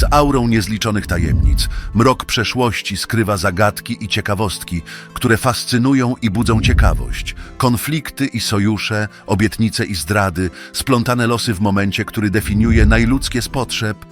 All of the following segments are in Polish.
z aurą niezliczonych tajemnic. Mrok przeszłości skrywa zagadki i ciekawostki, które fascynują i budzą ciekawość. Konflikty i sojusze, obietnice i zdrady, splątane losy w momencie, który definiuje najludzkie z potrzeb.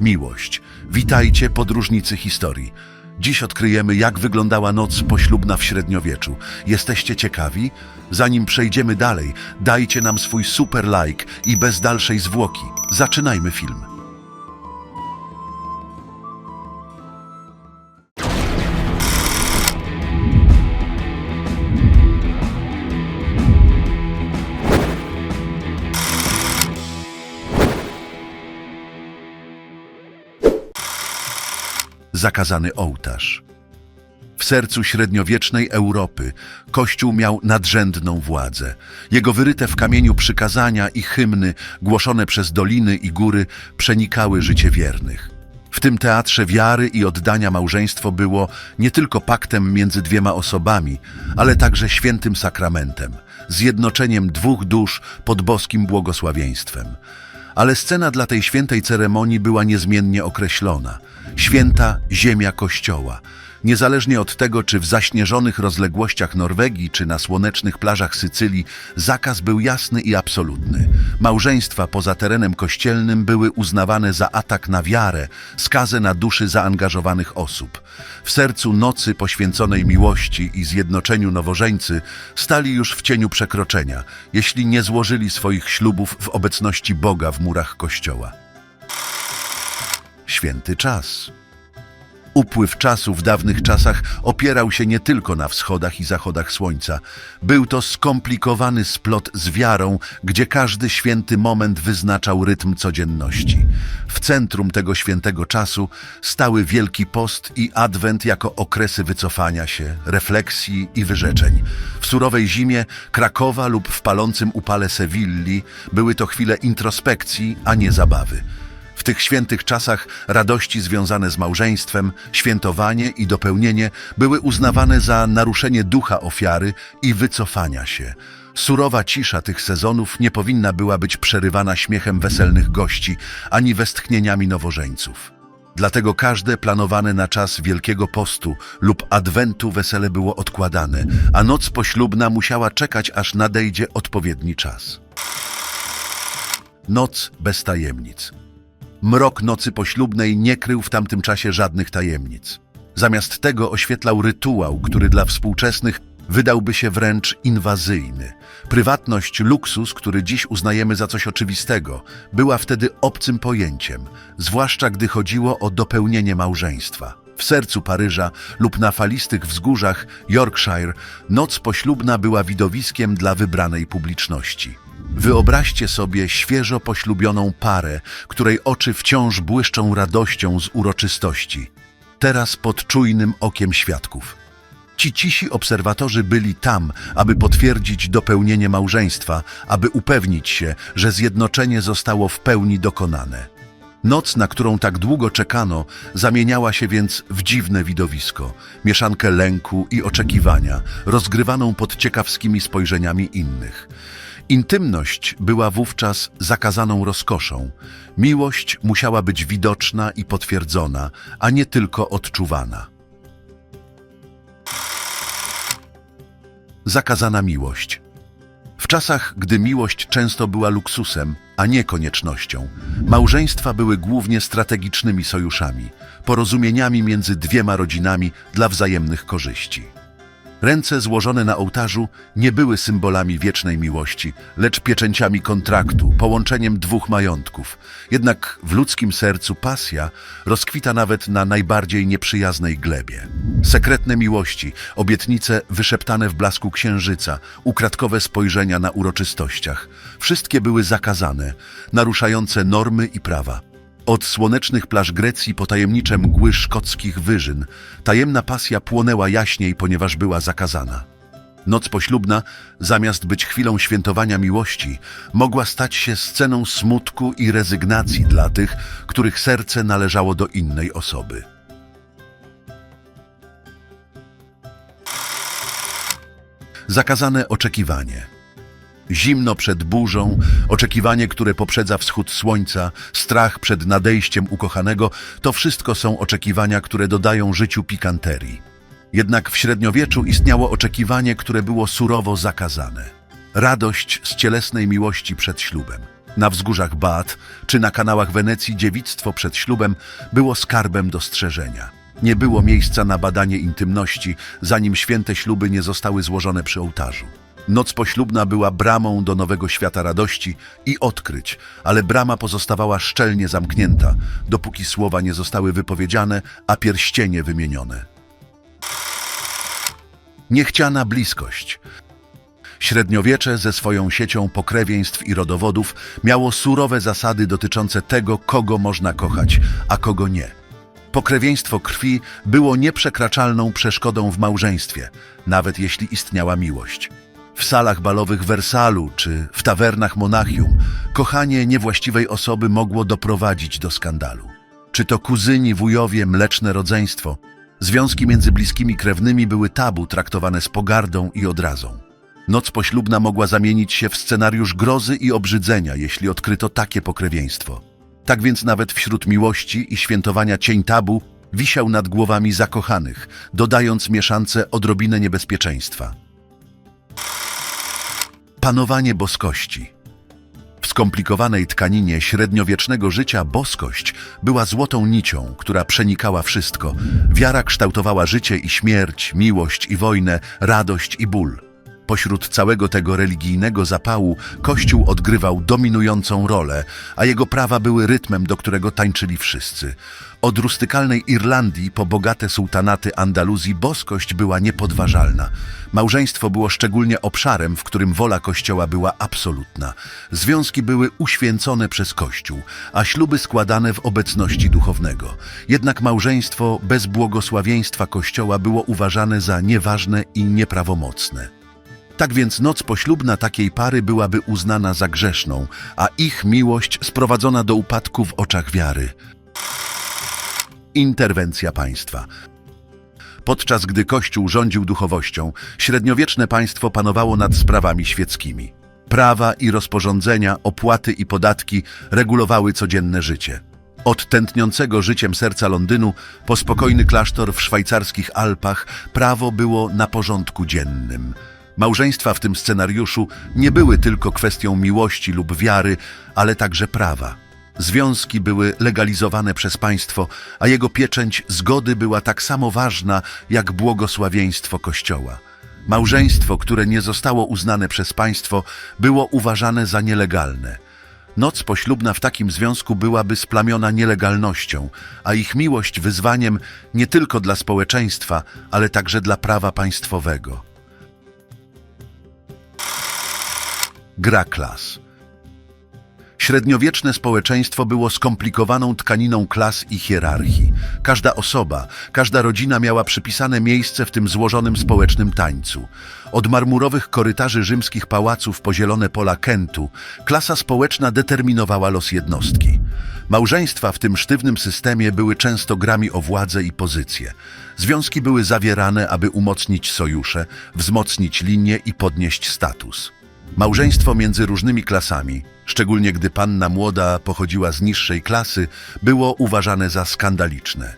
Miłość. Witajcie, podróżnicy historii. Dziś odkryjemy, jak wyglądała noc poślubna w średniowieczu. Jesteście ciekawi? Zanim przejdziemy dalej, dajcie nam swój super like i bez dalszej zwłoki. Zaczynajmy film. Zakazany ołtarz. W sercu średniowiecznej Europy Kościół miał nadrzędną władzę. Jego wyryte w kamieniu przykazania i hymny, głoszone przez doliny i góry, przenikały życie wiernych. W tym teatrze wiary i oddania małżeństwo było nie tylko paktem między dwiema osobami, ale także świętym sakramentem, zjednoczeniem dwóch dusz pod boskim błogosławieństwem. Ale scena dla tej świętej ceremonii była niezmiennie określona. Święta ziemia Kościoła. Niezależnie od tego, czy w zaśnieżonych rozległościach Norwegii, czy na słonecznych plażach Sycylii, zakaz był jasny i absolutny. Małżeństwa poza terenem kościelnym były uznawane za atak na wiarę, skazę na duszy zaangażowanych osób. W sercu nocy poświęconej miłości i zjednoczeniu nowożeńcy stali już w cieniu przekroczenia, jeśli nie złożyli swoich ślubów w obecności Boga w murach kościoła. Święty czas. Upływ czasu w dawnych czasach opierał się nie tylko na wschodach i zachodach słońca. Był to skomplikowany splot z wiarą, gdzie każdy święty moment wyznaczał rytm codzienności. W centrum tego świętego czasu stały Wielki Post i Adwent jako okresy wycofania się, refleksji i wyrzeczeń. W surowej zimie Krakowa lub w palącym upale Sewilli były to chwile introspekcji, a nie zabawy. W tych świętych czasach radości związane z małżeństwem, świętowanie i dopełnienie były uznawane za naruszenie ducha ofiary i wycofania się. Surowa cisza tych sezonów nie powinna była być przerywana śmiechem weselnych gości ani westchnieniami nowożeńców. Dlatego każde planowane na czas Wielkiego Postu lub Adwentu wesele było odkładane, a noc poślubna musiała czekać, aż nadejdzie odpowiedni czas. Noc bez tajemnic. Mrok nocy poślubnej nie krył w tamtym czasie żadnych tajemnic. Zamiast tego oświetlał rytuał, który dla współczesnych wydałby się wręcz inwazyjny. Prywatność, luksus, który dziś uznajemy za coś oczywistego, była wtedy obcym pojęciem, zwłaszcza gdy chodziło o dopełnienie małżeństwa. W sercu Paryża lub na falistych wzgórzach Yorkshire noc poślubna była widowiskiem dla wybranej publiczności. Wyobraźcie sobie świeżo poślubioną parę, której oczy wciąż błyszczą radością z uroczystości. Teraz pod czujnym okiem świadków. Ci cisi obserwatorzy byli tam, aby potwierdzić dopełnienie małżeństwa, aby upewnić się, że zjednoczenie zostało w pełni dokonane. Noc, na którą tak długo czekano, zamieniała się więc w dziwne widowisko, mieszankę lęku i oczekiwania, rozgrywaną pod ciekawskimi spojrzeniami innych. Intymność była wówczas zakazaną rozkoszą. Miłość musiała być widoczna i potwierdzona, a nie tylko odczuwana. Zakazana miłość. W czasach, gdy miłość często była luksusem, a nie koniecznością, małżeństwa były głównie strategicznymi sojuszami, porozumieniami między dwiema rodzinami dla wzajemnych korzyści. Ręce złożone na ołtarzu nie były symbolami wiecznej miłości, lecz pieczęciami kontraktu, połączeniem dwóch majątków. Jednak w ludzkim sercu pasja rozkwita nawet na najbardziej nieprzyjaznej glebie. Sekretne miłości, obietnice wyszeptane w blasku księżyca, ukradkowe spojrzenia na uroczystościach. Wszystkie były zakazane, naruszające normy i prawa. Od słonecznych plaż Grecji po tajemnicze mgły szkockich wyżyn, tajemna pasja płonęła jaśniej, ponieważ była zakazana. Noc poślubna, zamiast być chwilą świętowania miłości, mogła stać się sceną smutku i rezygnacji dla tych, których serce należało do innej osoby. Zakazane oczekiwanie. Zimno przed burzą, oczekiwanie, które poprzedza wschód słońca, strach przed nadejściem ukochanego to wszystko są oczekiwania, które dodają życiu pikanterii. Jednak w średniowieczu istniało oczekiwanie, które było surowo zakazane. Radość z cielesnej miłości przed ślubem. Na wzgórzach Baat czy na kanałach Wenecji dziewictwo przed ślubem było skarbem dostrzeżenia. Nie było miejsca na badanie intymności, zanim święte śluby nie zostały złożone przy ołtarzu. Noc poślubna była bramą do nowego świata radości i odkryć, ale brama pozostawała szczelnie zamknięta, dopóki słowa nie zostały wypowiedziane, a pierścienie wymienione. Niechciana bliskość. Średniowiecze ze swoją siecią pokrewieństw i rodowodów miało surowe zasady dotyczące tego, kogo można kochać, a kogo nie. Pokrewieństwo krwi było nieprzekraczalną przeszkodą w małżeństwie, nawet jeśli istniała miłość. W salach balowych Wersalu czy w tawernach Monachium kochanie niewłaściwej osoby mogło doprowadzić do skandalu. Czy to kuzyni, wujowie, mleczne rodzeństwo, związki między bliskimi krewnymi były tabu traktowane z pogardą i odrazą. Noc poślubna mogła zamienić się w scenariusz grozy i obrzydzenia, jeśli odkryto takie pokrewieństwo. Tak więc nawet wśród miłości i świętowania cień tabu wisiał nad głowami zakochanych, dodając mieszance odrobinę niebezpieczeństwa. Panowanie boskości. W skomplikowanej tkaninie średniowiecznego życia boskość była złotą nicią, która przenikała wszystko. Wiara kształtowała życie i śmierć, miłość i wojnę, radość i ból. Pośród całego tego religijnego zapału Kościół odgrywał dominującą rolę, a jego prawa były rytmem, do którego tańczyli wszyscy. Od rustykalnej Irlandii po bogate sułtanaty Andaluzji boskość była niepodważalna. Małżeństwo było szczególnie obszarem, w którym wola Kościoła była absolutna. Związki były uświęcone przez Kościół, a śluby składane w obecności duchownego. Jednak małżeństwo bez błogosławieństwa Kościoła było uważane za nieważne i nieprawomocne. Tak więc noc poślubna takiej pary byłaby uznana za grzeszną, a ich miłość sprowadzona do upadku w oczach wiary. Interwencja państwa. Podczas gdy Kościół rządził duchowością, średniowieczne państwo panowało nad sprawami świeckimi. Prawa i rozporządzenia, opłaty i podatki regulowały codzienne życie. Od tętniącego życiem serca Londynu po spokojny klasztor w szwajcarskich Alpach prawo było na porządku dziennym. Małżeństwa w tym scenariuszu nie były tylko kwestią miłości lub wiary, ale także prawa. Związki były legalizowane przez państwo, a jego pieczęć zgody była tak samo ważna jak błogosławieństwo Kościoła. Małżeństwo, które nie zostało uznane przez państwo, było uważane za nielegalne. Noc poślubna w takim związku byłaby splamiona nielegalnością, a ich miłość wyzwaniem nie tylko dla społeczeństwa, ale także dla prawa państwowego. Gra klas. Średniowieczne społeczeństwo było skomplikowaną tkaniną klas i hierarchii. Każda osoba, każda rodzina miała przypisane miejsce w tym złożonym społecznym tańcu. Od marmurowych korytarzy rzymskich pałaców po zielone pola Kentu, klasa społeczna determinowała los jednostki. Małżeństwa w tym sztywnym systemie były często grami o władzę i pozycję. Związki były zawierane, aby umocnić sojusze, wzmocnić linię i podnieść status. Małżeństwo między różnymi klasami, szczególnie gdy panna młoda pochodziła z niższej klasy, było uważane za skandaliczne.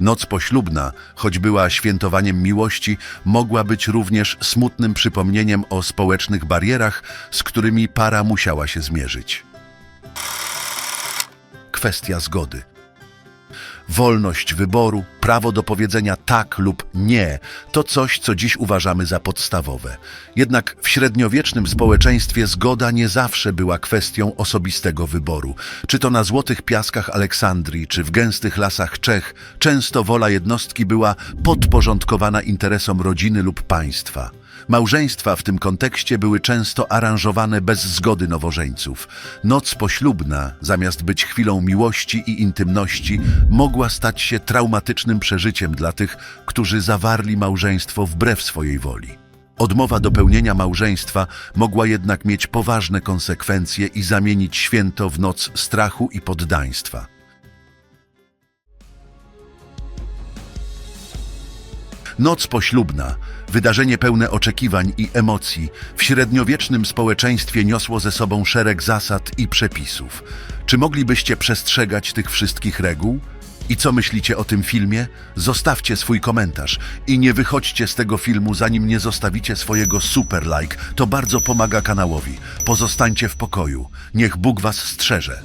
Noc poślubna, choć była świętowaniem miłości, mogła być również smutnym przypomnieniem o społecznych barierach, z którymi para musiała się zmierzyć. Kwestia zgody. Wolność wyboru, prawo do powiedzenia tak lub nie to coś, co dziś uważamy za podstawowe. Jednak w średniowiecznym społeczeństwie zgoda nie zawsze była kwestią osobistego wyboru. Czy to na złotych piaskach Aleksandrii, czy w gęstych lasach Czech, często wola jednostki była podporządkowana interesom rodziny lub państwa. Małżeństwa w tym kontekście były często aranżowane bez zgody nowożeńców. Noc poślubna, zamiast być chwilą miłości i intymności, mogła stać się traumatycznym przeżyciem dla tych, którzy zawarli małżeństwo wbrew swojej woli. Odmowa dopełnienia małżeństwa mogła jednak mieć poważne konsekwencje i zamienić święto w noc strachu i poddaństwa. Noc poślubna, wydarzenie pełne oczekiwań i emocji, w średniowiecznym społeczeństwie niosło ze sobą szereg zasad i przepisów. Czy moglibyście przestrzegać tych wszystkich reguł? I co myślicie o tym filmie? Zostawcie swój komentarz i nie wychodźcie z tego filmu, zanim nie zostawicie swojego super like. To bardzo pomaga kanałowi. Pozostańcie w pokoju. Niech Bóg was strzeże.